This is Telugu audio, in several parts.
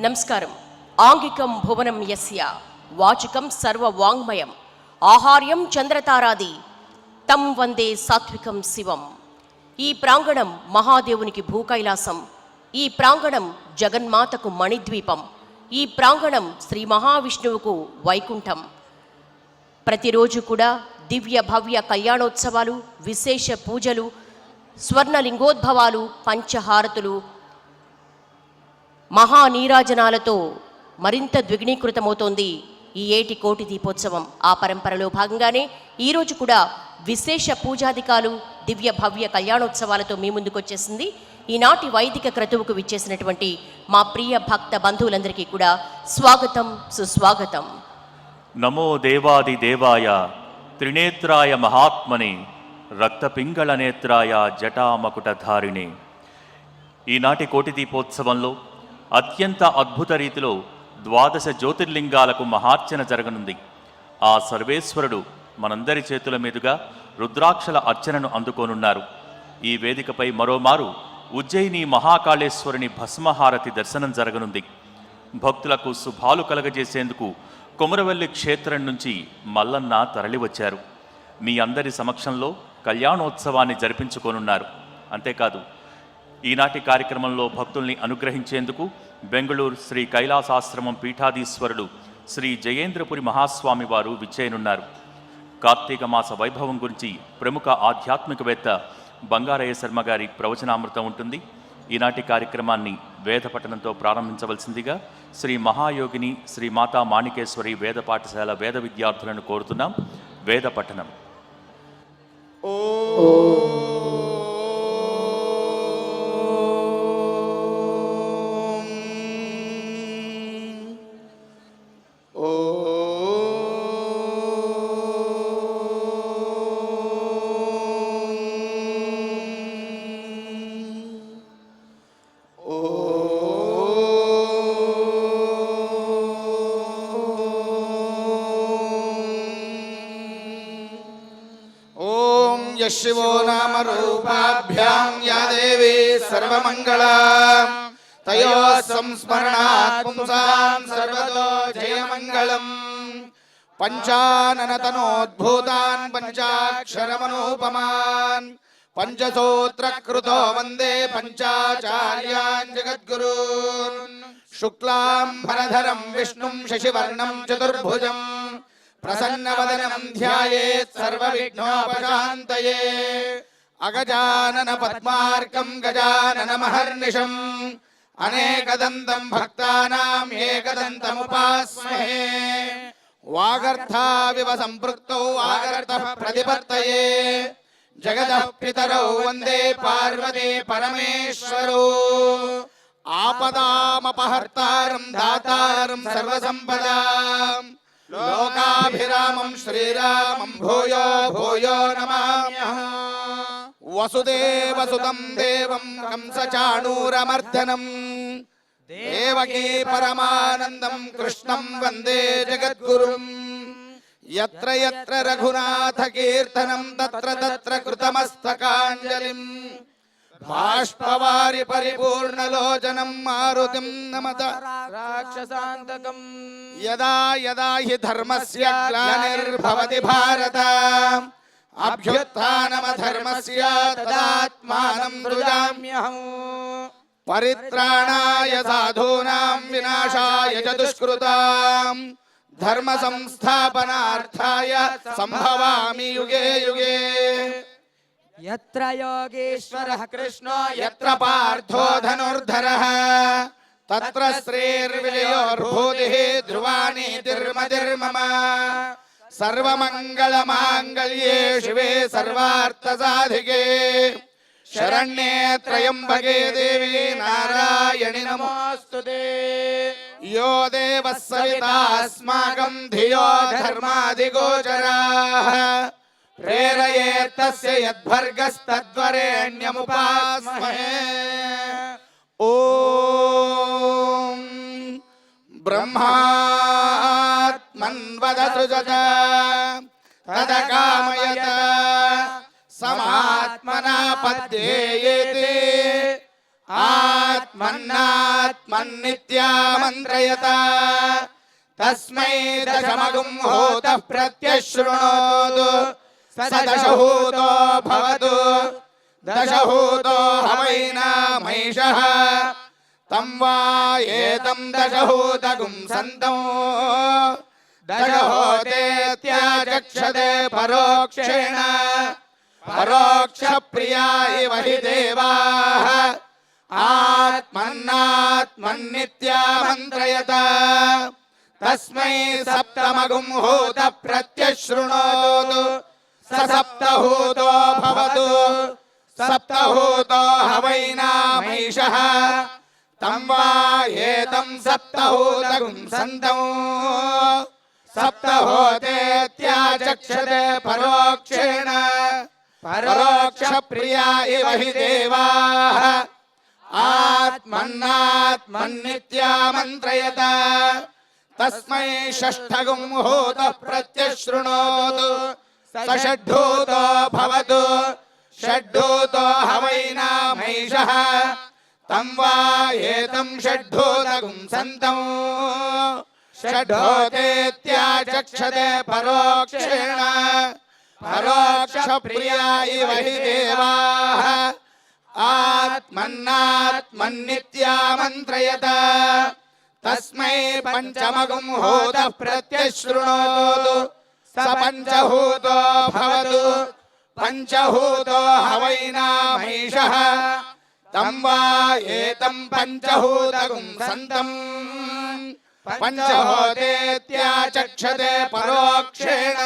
నమస్కారం. ఆంగికం భువనం యస్య వాచికం సర్వ వాంగ్మయం ఆహార్యం చంద్రతారాది తం వందే సాత్వికం శివం. ఈ ప్రాంగణం మహాదేవునికి భూకైలాసం. ఈ ప్రాంగణం జగన్మాతకు మణిద్వీపం. ఈ ప్రాంగణం శ్రీ మహావిష్ణువుకు వైకుంఠం. ప్రతిరోజు కూడా దివ్య భవ్య కళ్యాణోత్సవాలు విశేష పూజలు స్వర్ణలింగోద్భవాలు పంచహారతులు మహానీరాజనాలతో మరింత ద్విగ్నీకృతమవుతోంది ఈ ఏటి కోటి దీపోత్సవం. ఆ పరంపరలో భాగంగానే ఈరోజు కూడా విశేష పూజాధికాలు దివ్య భవ్య కళ్యాణోత్సవాలతో మీ ముందుకొచ్చేసింది. ఈనాటి వైదిక క్రతువుకు విచ్చేసినటువంటి మా ప్రియ భక్త బంధువులందరికీ కూడా స్వాగతం సుస్వాగతం. నమో దేవాది దేవాయ త్రినేత్రాయ మహాత్మని రక్తపింగళ నేత్రాయ జటామకుటధారిణి. ఈనాటి కోటి దీపోత్సవంలో అత్యంత అద్భుత రీతిలో ద్వాదశ జ్యోతిర్లింగాలకు మహార్చన జరగనుంది. ఆ సర్వేశ్వరుడు మనందరి చేతుల మీదుగా రుద్రాక్షల అర్చనను అందుకోనున్నారు. ఈ వేదికపై మరోమారు ఉజ్జయిని మహాకాళేశ్వరుని భస్మహారతి దర్శనం జరగనుంది. భక్తులకు శుభాలు కలగజేసేందుకు కొమరవెల్లి క్షేత్రం నుంచి మల్లన్న తరలివచ్చారు. మీ అందరి సమక్షంలో కళ్యాణోత్సవాన్ని జరిపించుకోనున్నారు. అంతేకాదు ఈనాటి కార్యక్రమంలో భక్తుల్ని అనుగ్రహించేందుకు బెంగళూరు శ్రీ కైలాసాశ్రమం పీఠాధీశ్వరుడు శ్రీ జయేంద్రపురి మహాస్వామి వారు విచ్చేయనున్నారు. కార్తీక మాస వైభవం గురించి ప్రముఖ ఆధ్యాత్మికవేత్త బంగారయ్య శర్మ గారి ప్రవచనామృతం ఉంటుంది. ఈనాటి కార్యక్రమాన్ని వేద పఠనంతో ప్రారంభించవలసిందిగా శ్రీ మహాయోగిని శ్రీ మాతా మాణికేశ్వరి వేద పాఠశాల వేద విద్యార్థులను కోరుతున్నాం. వేద పఠనం. ఓ शिवो नाम रूपाभ्यां या देवी सर्वमङ्गला तयोः संस्मरणात् पुंसां सर्वतो जयमङ्गलम् पञ्चाननतनोद्भूतान् पञ्चाक्षरमनूपमान् पञ्चसूत्रकृतो वन्दे पञ्चाचार्यान् जगद्गुरून् शुक्लां भरधरं विष्णुं शशिवर्णं चतुर्भुजम् ప్రసన్నవదనం ధ్యాయేత్ సర్వవిఘ్నోపశాంతయే అగజానన పద్మార్కం గజానన మహర్నిషం అనేకదంతం భక్తానాం ఏకదంతముపాస్మహే వాగర్థావివ సంపృక్తౌ వాగర్థ ప్రతిపత్తయే జగదః పితరౌ వందే పార్వతే పరమేశ్వరో ఆపదామపహర్తారం దాతారం సర్వసంపదాం లోకాభిరామం శ్రీరామం భూయో భూయో నమామ్యః వసుదేవసుతం దేవం కంసచాణూరమర్దనం దేవకీ పరమానందం కృష్ణం వందే జగద్గురుం యత్ర యత్ర రఘునాథ కీర్తనం తత్ర తత్ర కృతమస్తకాంజలిం బాష్పవారి పరిపూర్ణలోచనం మారుతిం నమత రాక్షసాంతకం यदा यदा हि धर्मस्य ग्लानिर्भवति भारत। अभ्युत्थानमधर्मस्य तदात्मानं सृजाम्यहम् परित्राणाय साधूनां विनाशाय च दुष्कृताम् धर्म संस्थापनार्थाय सम्भवामि युगे युगे। यत्र योगेश्वरः कृष्णो यत्र पार्थो धनुर्धरः। తత్ర శ్రేర్విలయోర్భూతి ధ్రువాణి తిర్మతిర్మమ. సర్వమంగళమాంగళ్యే శివే సర్వార్థసాధికే. శరణ్యే త్రయంబకే దేవి నారాయణి నమోస్తుతే యో దేవ సవితాస్మాకం ధియో ధర్మాదిగోచరాః ప్రేరయేత్తస్య యద్భర్గస్తద్వరేణ్యముపాస్మహే ॐ ब्रह्मात्मन्वदसृजत तदकामयत समात्मना पद्येयेति आत्मन्नात्मन्नित्यामन्त्रयत तस्मै दशमगुं होतः प्रत्यशृणोतु स दशहूतो भवतु దశహూతో హవైనా మైష తం వా ఏతం దశహూతగుం సంతం దశహోతేత్యాచక్షదే పరోక్షేణ పరోక్ష ప్రియా ఇవ హి దేవా ఆత్మన్నాత్మన్నిత్యామంత్రయత తస్మై సప్తమగుం హూత ప్రత్యశృణోతు సప్తహూతో భవతు सप्तहूतो हवैनामैषः तं वा एतं सप्तहूतगुं सन्तौ सप्तहोतेत्याचक्षते परोक्षेण परोक्षप्रिया इव हि देवाः आत्मन्नात्मन्नित्यामन्त्रयत तस्मै षष्ठगुं हूतः प्रत्यशृणोतु स षड्ढूतो షడ్డోతో హవైనామైష తం వా ఏతం షడ్డోదగుం సంతం షడ్డోతేత్యాచక్షతే పరోక్షేణ పరోక్ష ప్రియా ఇవ హి దేవా ఆత్మన్నాత్మన్నిత్యామంత్రయత తస్మై పంచమగుం హోత ప్రత్యశృణోతు స పంచభూతో పంచహూతో హవైనామైష తంబా ఏతం పంచహూతగుం సంతం. పంచహోతేత్యాచక్షతే పరోక్షేణ.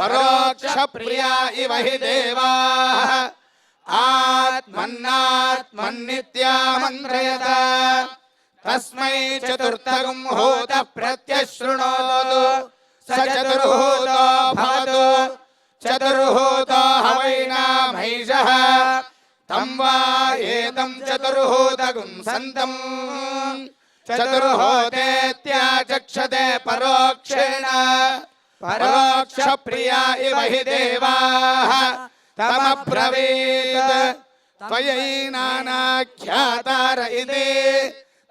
పరోక్ష ప్రియా ఇవ హి దేవా. ఆత్మన్నాత్మన్నిత్యామంత్రయత. తస్మై చతుర్థగం హోత ప్రత్యశృణోదు స చతుర్హూతో భవతు. चतुर्हूतो हवैनामैषः तं वा एतं चतुर्हूतगुं सन्तम् चतुर्होतेत्याचक्षते परोक्षेण परोक्षप्रिया इव हि देवाः तमब्रवीत् त्वयैनानाख्यातार इति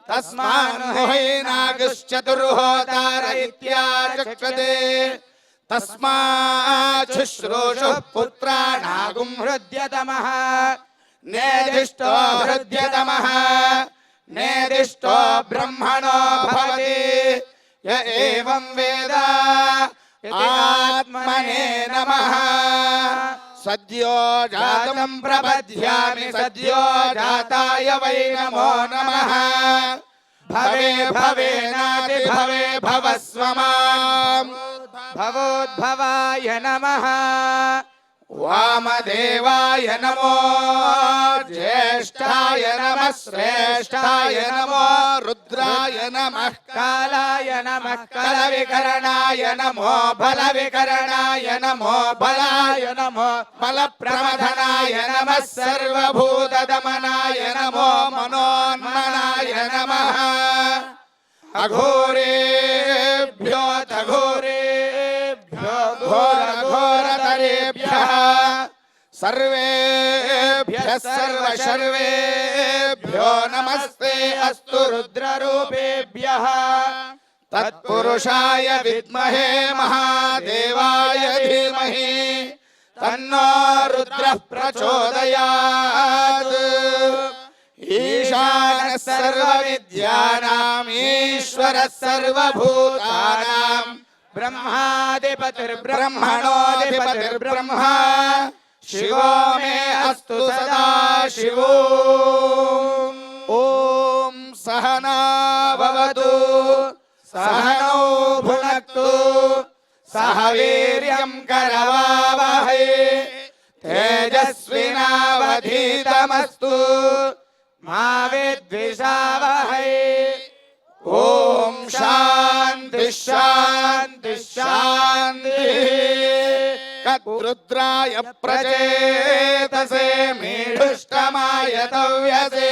तस्मान्मुहैनागश्चतुर्होतार इत्याचक्षते तस्माच्छुश्रूषुः पुत्राणागुं हृद्यतमः। नेदिष्टो हृद्यतमः। नेदिष्टो ब्रह्मणो भवति। एवं वेद आत्मने नमः। सद्यो जातं प्रपद्यामि, सद्यो जाताय वै नमो नमः। भवे भवेनाति भवे, भवस्व माम्। भवोद्भवाय नमः वामदेवाय नमो ज्येष्ठाय नमः श्रेष्ठाय नमो रुद्राय नमः कालाय नमः कलविकरणाय नमो बलविकरणाय नमो बलाय नमो बलप्रमथनाय नमः सर्वभूतदमनाय नमो मनोन्मनाय नमः अघोरेभ्यो सर्वेभ्यः सर्वशर्वेभ्यो नमस्ते अस्तु रुद्ररूपेभ्यः तत्पुरुषाय विद्महे महादेवाय धीमहि तन्नो रुद्रः प्रचोदयात् ईशानः सर्वविद्यानाम् ईश्वरः सर्वभूतानाम् ब्रह्मादिपतिर्ब्रह्मणोऽधिपतिर्ब्रह्मा शिवो मे अस्तु सदा शिवो ॐ सहना भवतु सहनौ भुनक्तु सह वीर्यं करवावहै तेजस्विनावधीतमस्तु मा विद्विषावहै ॐ शान्ति शान्ति शान्तिः रुद्राय प्रचेतसे मेढुष्टमाय तव्यसे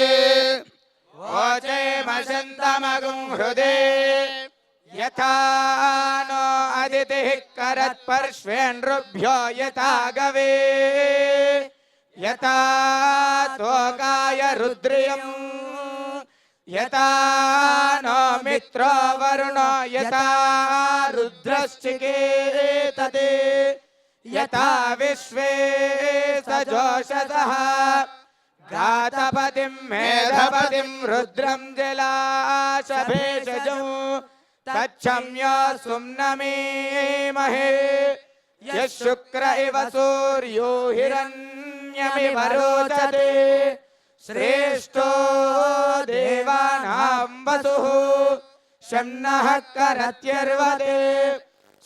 वचेमशन्तमगुं हृदे यथा नो अदितिः करत्पर्श्वे नृभ्यो यथा गवे यथा त्वकाय रुद्रियम् यथा नो मित्रो वरुणो यथा रुद्रश्चिकेतते यथा विश्वे सजोषसः घातपतिं मेधपतिं रुद्रं जलाशभेषजौ तच्छम्या सुम्नमीमहे। यः शुक्र इव सूर्यो हिरण्यमिव रोचते श्रेष्ठो देवानां वसुः। शं करत्यर्वदे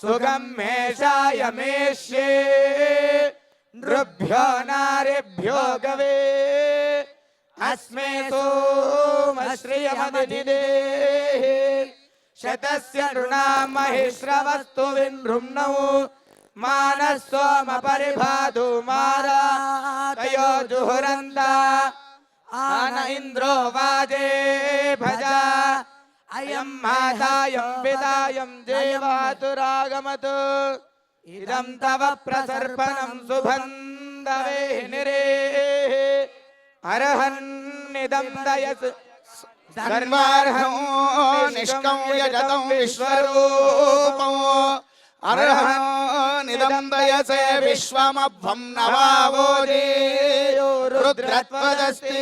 सुगं मेषाय मेष्ये नृभ्यो नारेभ्यो गवे अस्मे सोमश्रियमदिदे शतस्य नृणां महिश्रवस्तु विनृम्णौ मानः सोमपरिभातु मारा तयो जुहुरन्ता आन इन्द्रो वाजे भजा అయం మాతాయం పితాయం జయవాతు రాగమతు ఇదం తవ ప్రసర్పణం సుబంధవే నిరే అర్హన్నిదం దయసు సర్వార్హం నిష్కంయజతం విశ్వరూపం అర్హం నిదం దయసే విశ్వమభ్వం నవావోదే రుద్రత్వదస్తి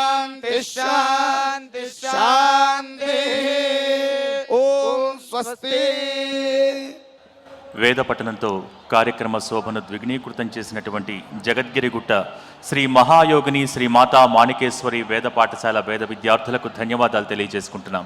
శాంతి శాంతి ఓం స్వస్తి వేద పఠనంతో కార్యక్రమ శోభను ద్విగ్నీకృతం చేసినటువంటి జగద్గిరిగుట్ట శ్రీ మహాయోగిని శ్రీ మాతా మాణికేశ్వరి వేద పాఠశాల వేద విద్యార్థులకు ధన్యవాదాలు తెలియజేసుకుంటున్నాం.